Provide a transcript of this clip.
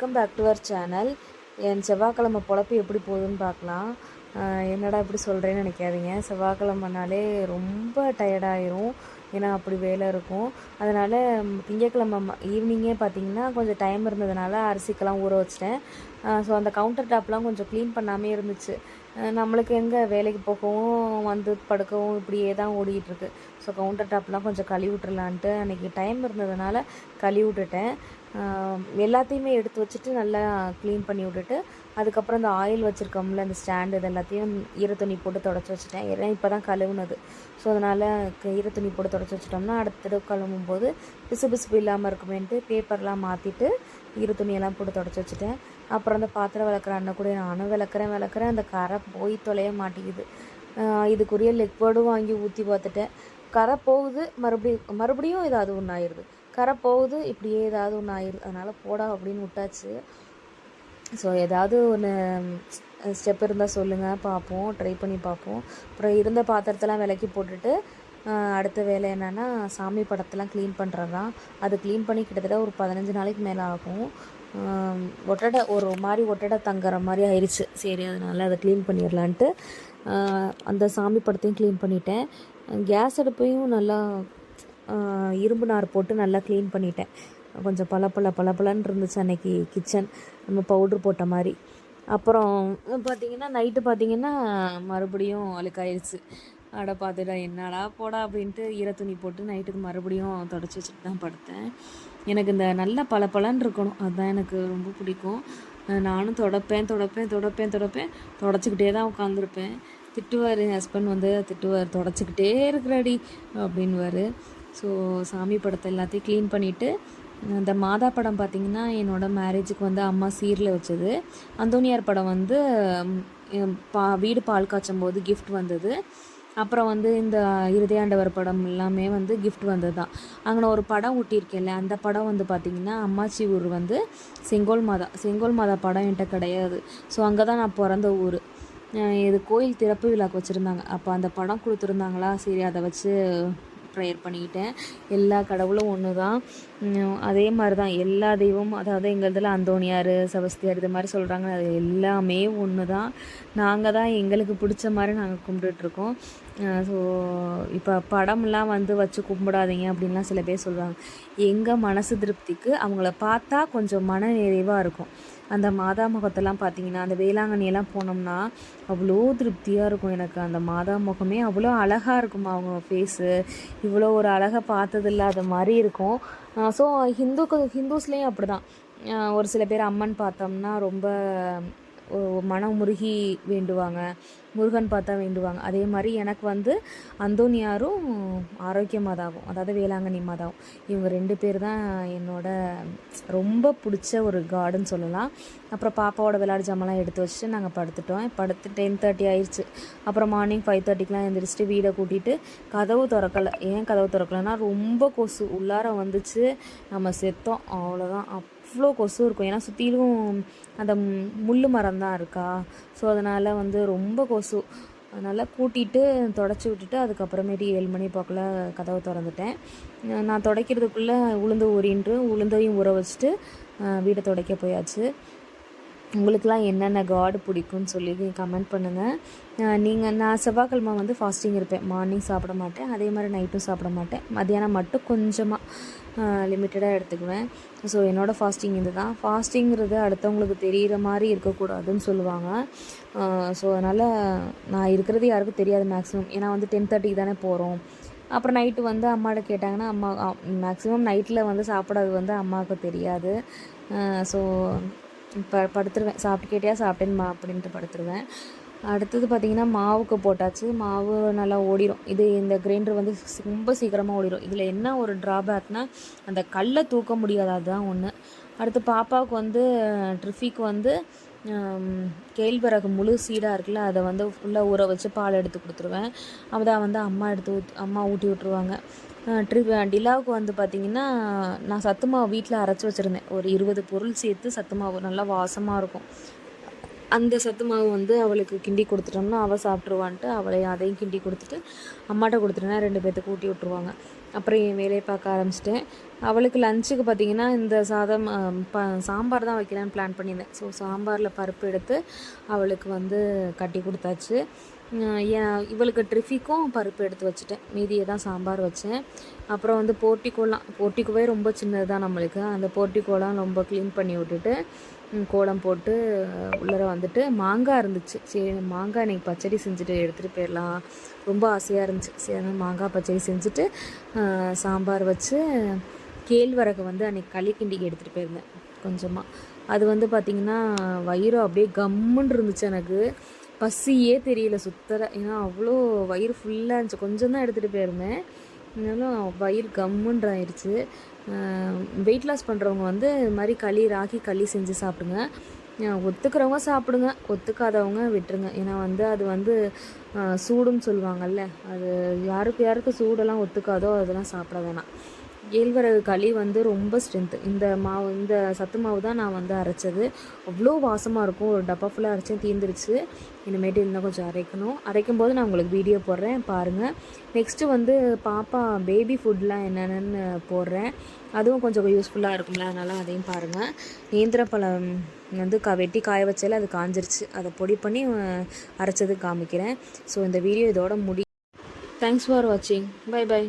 Welcome back to our channel என் செவ்வாய்க்கிழமை பொழப்பு எப்படி போகுதுன்னு பார்க்கலாம். என்னடா இப்படி சொல்கிறேன்னு நினைக்காதீங்க. செவ்வாய்க்கிழமைனாலே ரொம்ப டயர்டாயிரும் ஏன்னா அப்படி வேலை இருக்கும். அதனால் திங்கக்கிழமை ஈவினிங்கே பார்த்தீங்கன்னா கொஞ்சம் டைம் இருந்ததுனால அரிசிக்கெல்லாம் ஊற வச்சிட்டேன். ஸோ அந்த கவுண்டர் டாப்லாம் கொஞ்சம் க்ளீன் பண்ணாமே இருந்துச்சு. நம்மளுக்கு எங்கே வேலைக்கு போகவும் வந்து படுக்கவும் இப்படியே தான் ஓடிக்கிட்டு இருக்கு. ஸோ கவுண்டர் டாப்லாம் கொஞ்சம் கழுவி விட்டுறலான்ட்டு அன்றைக்கி டைம் இருந்ததுனால கழுவி விட்டுட்டேன். எல்லாத்தையுமே எடுத்து வச்சுட்டு நல்லா க்ளீன் பண்ணி விட்டுட்டு அதுக்கப்புறம் இந்த ஆயில் வச்சுருக்கோம்ல அந்த ஸ்டாண்டு இது எல்லாத்தையும் ஈர துணி போட்டு தொடச்சி வச்சுட்டேன். ஏன்னா இப்போ தான் கழுவுனது. ஸோ அதனால் ஈரத்துணி போட்டு தொடச்சி வச்சுட்டோம்னா அடுத்த தடவை கழுவும் போது பிசு பிசுப்பு இல்லாமல் இருக்குமேன்ட்டு பேப்பர்லாம் மாற்றிட்டு ஈர துணியெல்லாம் போட்டு தொடச்சி வச்சுட்டேன். அப்புறம் அந்த பாத்திரம் விளக்குற அண்ணன் கூட நானும் விளக்குறேன் விளக்குறேன். அந்த கரை போய் தொலைய மாட்டேங்குது. இதுக்குரிய இதுக்குரிய லெக்வேர்டும் வாங்கி ஊற்றி பார்த்துட்டேன். கரை போகுது மறுபடியும் மறுபடியும் ஏதாவது ஒன்று ஆயிடுது கரை போகுது இப்படியே ஏதாவது ஒன்று ஆயிடுது அதனால் போடா அப்படின்னு விட்டாச்சு. ஸோ ஏதாவது ஒன்று ஸ்டெப் இருந்தால் சொல்லுங்கள் பார்ப்போம் ட்ரை பண்ணி பார்ப்போம் அப்புறம் இருந்த பாத்திரத்தெல்லாம் விலக்கி போட்டுட்டு அடுத்த வேலை என்னென்னா சாமி படத்தெல்லாம் க்ளீன் பண்ணுறது தான் அது க்ளீன் பண்ணி கிட்டத்தட்ட ஒரு பதினஞ்சு நாளைக்கு மேலே ஆகும். ஒட்டடை ஒரு மாதிரி ஒட்டடை தங்குற மாதிரி ஆயிடுச்சு சரி அதனால் அதை க்ளீன் பண்ணிடலான்ட்டு அந்த சாமி படத்தையும் க்ளீன் பண்ணிட்டேன். கேஸ் அடுப்பையும் நல்லா இரும்பு நார் போட்டு நல்லா க்ளீன் பண்ணிட்டேன். கொஞ்சம் பல பல பளபளன்னு இருந்துச்சு அன்னைக்கு கிச்சன் நம்ம பவுட்ரு போட்ட மாதிரி. அப்புறம் பார்த்தீங்கன்னா நைட்டு பார்த்தீங்கன்னா மறுபடியும் அழுக்காயிருச்சு. அட பார்த்துடா என்னடா போடா அப்படின்ட்டு ஈர துணி போட்டு நைட்டுக்கு மறுபடியும் தொடச்சி வச்சுட்டு தான் படுத்தேன். எனக்கு இந்த நல்ல பளபளன்னு இருக்கணும். அதுதான் எனக்கு ரொம்ப பிடிக்கும். நானும் தொடப்பேன் தொடப்பேன் தொடப்பேன் தொடப்பேன். தொடச்சிக்கிட்டே தான் உட்காந்துருப்பேன் திட்டுவார் என் ஹஸ்பண்ட் வந்து திட்டுவார் தொடச்சிக்கிட்டே இருக்கிறாடி அப்படின்வார் ஸோ சாமி படத்தை எல்லாத்தையும் க்ளீன் பண்ணிவிட்டு இந்த மாதா படம் பார்த்திங்கன்னா என்னோடய மேரேஜுக்கு வந்து அம்மா சீரில் வச்சது. அந்தோனியார் படம் வந்து பா வீடு பால் காய்ச்சும் போது கிஃப்ட் வந்தது. அப்புறம் வந்து இந்த இருதயாண்டவர் படம் எல்லாமே வந்து கிஃப்ட் வந்தது தான் அங்கே ஒரு படம் ஒட்டியிருக்கேன்ல அந்த படம் வந்து பார்த்திங்கன்னா அம்மாச்சி ஊர் வந்து செங்கோல் மாதா செங்கோல் மாதா படம் என்கிட்ட கிடையாது. ஸோ அங்கே தான் நான் பிறந்த ஊர். இது கோயில் திறப்பு விழாக்கு வச்சுருந்தாங்க. அப்போ அந்த படம் கொடுத்துருந்தாங்களா? சரி அதை வச்சு ப்ரேயர் பண்ணிக்கிட்டேன். எல்லா கடவுளும் ஒன்று தான். அதே மாதிரி தான். எல்லா தெய்வமும் அதாவது எங்கள் இதில் அந்தோணியார் செபஸ்தியார் இது மாதிரி சொல்கிறாங்க அது எல்லாமே ஒன்று தான். நாங்கள் தான் எங்களுக்கு பிடிச்ச மாதிரி நாங்கள் கும்பிட்டுட்ருக்கோம். ஸோ இப்போ படம்லாம் வந்து வச்சு கும்பிடாதீங்க அப்படின்லாம் சில பேர் சொல்கிறாங்க எங்கள் மனசு திருப்திக்கு அவங்கள பார்த்தா கொஞ்சம் மன நிறைவாக இருக்கும். அந்த மாதா முகத்தெல்லாம் பார்த்தீங்கன்னா அந்த வேளாங்கண்ணியெல்லாம் போனோம்னா அவ்வளோ திருப்தியாக இருக்கும் எனக்கு. அந்த மாதா முகமே அவ்வளோ அழகாக இருக்குமா அவங்க ஃபேஸு இவ்வளோ ஒரு அழகை பார்த்தது இல்லாத மாதிரி இருக்கும். ஸோ ஹிந்துக்கு ஹிந்துஸ்லேயும் அப்படி தான் ஒரு சில பேர் அம்மன் பார்த்தோம்னா ரொம்ப மனம் முருகி வேண்டுவாங்க முருகன் பார்த்தா வேண்டுவாங்க. அதே மாதிரி எனக்கு வந்து அந்தோனியாரும் ஆரோக்கிய மாதாவும் அதாவது வேளாங்கண்ணி மாதாவும் இவங்க ரெண்டு பேர் தான் என்னோட ரொம்ப பிடிச்ச ஒரு கார்டுன்னு சொல்லலாம். அப்புறம் பாப்பாவோட விளையாடு ஜாமான்லாம் எடுத்து வச்சுட்டு நாங்கள் படுத்துட்டோம். படுத்து டென் தேர்ட்டி ஆயிடுச்சு அப்புறம் மார்னிங் ஃபைவ் தேர்ட்டிக்கெலாம் எழுந்திரிச்சிட்டு வீடை கூட்டிட்டு கதவு திறக்கலை. ஏன் கதவு திறக்கலைன்னா ரொம்ப கொசு. உள்ளார வந்துச்சு. நம்ம செத்தோம். அவ்வளோதான் அவ்வளோ கொசு இருக்கும். ஏன்னா சுற்றிலும் அந்த முள் மரம் தான் இருக்கா? ஸோ அதனால் வந்து ரொம்ப கொசு. அதனால் கூட்டிட்டு தொடச்சி விட்டுட்டு அதுக்கப்புறமேட்டு ஏழு மணி போக்கில் கதவை திறந்துட்டேன். நான் துடைக்கிறதுக்குள்ளே உளுந்து ஊறின்று உளுந்தையும் ஊற வச்சுட்டு வீடை துடைக்க போயாச்சு. உங்களுக்கெலாம் என்னென்ன காடு பிடிக்கும்னு சொல்லி கமெண்ட் பண்ணுங்கள் நீங்கள் நான் செவ்வாய்க்கிழமை வந்து ஃபாஸ்டிங் இருப்பேன். மார்னிங் சாப்பிட மாட்டேன். அதே மாதிரி நைட்டும் சாப்பிட மாட்டேன். மதியானம் மட்டும் கொஞ்சமாக லிமிட்டடாக எடுத்துக்குவேன். ஸோ என்னோடய ஃபாஸ்டிங் இது தான் ஃபாஸ்டிங்கிறது அடுத்தவங்களுக்கு தெரிகிற மாதிரி இருக்கக்கூடாதுன்னு சொல்லுவாங்க. ஸோ அதனால் நான் இருக்கிறது யாருக்கும் தெரியாது மேக்ஸிமம் ஏன்னா வந்து டென் தேர்ட்டிக்கு தானே போகிறோம் அப்புறம் நைட்டு வந்து அம்மாட்ட கேட்டாங்கன்னா அம்மா மேக்ஸிமம் நைட்டில் வந்து சாப்பிடாது வந்து அம்மாவுக்கு தெரியாது. ஸோ ப படுத்துருவேன். சாப்பிட்டு கேட்டியா சாப்பிட்டேன்மா அப்படின்ட்டு படுத்துருவேன். அடுத்தது பார்த்திங்கன்னா மாவுக்கு போட்டாச்சு. மாவு நல்லா ஓடிடும் இது இந்த கிரைண்டர் வந்து ரொம்ப சீக்கிரமாக ஓடிடும் இதில் என்ன ஒரு ட்ராபேக்னா அந்த கல்லை தூக்க முடியாது. அதுதான் ஒன்று அடுத்து பாப்பாவுக்கு வந்து ட்ரிஃபிக்கு வந்து கேழ்வரகு முழு சீடாக இருக்குல்ல அதை வந்து ஃபுல்லாக ஊற வச்சு பால் எடுத்து கொடுத்துருவேன். அதான் வந்து அம்மா எடுத்து ஊத் அம்மா ஊட்டி விட்ருவாங்க ட்ரி டிலாவுக்கு வந்து பார்த்திங்கன்னா நான் சத்து மாவு வீட்டில் அரைச்சி வச்சுருந்தேன். ஒரு இருபது பொருள் சேர்த்து சத்து மாவு. நல்லா வாசமாக இருக்கும். அந்த சத்து மாவு வந்து அவளுக்கு கிண்டி கொடுத்துட்டோம்னா அவள் சாப்பிட்ருவான்ட்டு அவளை அதையும் கிண்டி கொடுத்துட்டு அம்மாட்ட கொடுத்துட்டேன்னா ரெண்டு பேர்த்துக்கு ஊட்டி விட்ருவாங்க அப்புறம் என் வேலையை பார்க்க ஆரம்பிச்சிட்டேன். அவளுக்கு லஞ்சுக்கு பார்த்தீங்கன்னா இந்த சாதம் ப சாம்பார் தான் வைக்கலான்னு பிளான் பண்ணியிருந்தேன். ஸோ சாம்பாரில் பருப்பு எடுத்து அவளுக்கு வந்து கட்டி கொடுத்தாச்சு. இவளுக்கு ட்ரிஃபிக்கும் பருப்பு எடுத்து வச்சுட்டேன். மீதியை தான் சாம்பார் வச்சேன். அப்புறம் வந்து போர்ட்டிக்கோலாம் போர்ட்டிக்கோவே ரொம்ப சின்னது தான் நம்மளுக்கு. அந்த போர்ட்டிக்கோலாம் ரொம்ப க்ளீன் பண்ணி விட்டுட்டு கோலம் போட்டு உள்ளர வந்துட்டு மாங்காய் இருந்துச்சு. சரி மாங்காய் இன்றைக்கி பச்சடி செஞ்சுட்டு எடுத்துகிட்டு போயிடலாம் ரொம்ப ஆசையாக இருந்துச்சு. சரி அதனால் மாங்காய் பச்சடி செஞ்சுட்டு சாம்பார் வச்சு கேழ்வரகு வந்து அன்றைக்கி களி கிண்டிக்கு எடுத்துகிட்டு போயிருந்தேன் கொஞ்சமாக அது வந்து பார்த்திங்கன்னா வயிறு அப்படியே கம்முன்னு இருந்துச்சு எனக்கு. பசியே தெரியல சுத்தர ஏன்னா அவ்வளோ வயிறு ஃபுல்லாக இருந்துச்சு. கொஞ்சம் தான் எடுத்துகிட்டு போயிருந்தேன். இருந்தாலும் வயிறு கம்முன்ற ஆயிடுச்சு வெயிட் லாஸ் பண்ணுறவங்க வந்து இது மாதிரி களி ராகி களி செஞ்சு சாப்பிடுங்க. ஒத்துக்கிறவங்க சாப்பிடுங்க. ஒத்துக்காதவங்க விட்டுருங்க. ஏன்னா வந்து அது வந்து சூடுன்னு சொல்லுவாங்கல்ல. அது யாருக்கு யாருக்கு சூடெல்லாம் ஒத்துக்காதோ அதெல்லாம் சாப்பிட வேணாம். கேழ்வரகு களி வந்து ரொம்ப ஸ்ட்ரென்த்து இந்த மாவு இந்த சத்து மாவு தான் நான் வந்து அரைச்சது. அவ்வளோ வாசமாக இருக்கும். ஒரு டப்பா ஃபுல்லாக அரைச்சேன் தீர்ந்துருச்சு இனிமேட்டு இன்னும் கொஞ்சம் அரைக்கணும். அரைக்கும் போது நான் உங்களுக்கு வீடியோ போடுறேன். பாருங்கள் நெக்ஸ்ட்டு வந்து பாப்பா பேபி ஃபுட்லாம் என்னென்னு போடுறேன். அதுவும் கொஞ்சம் யூஸ்ஃபுல்லாக இருக்கும்ல. அதனால் அதையும் பாருங்கள் நேந்திர பழம் வந்து க வெட்டி காய வச்சால அது காஞ்சிருச்சு. அதை பொடி பண்ணி அரைச்சது காமிக்கிறேன். ஸோ இந்த வீடியோ இதோட முடி தேங்க்ஸ் ஃபார் வாட்சிங் பை பை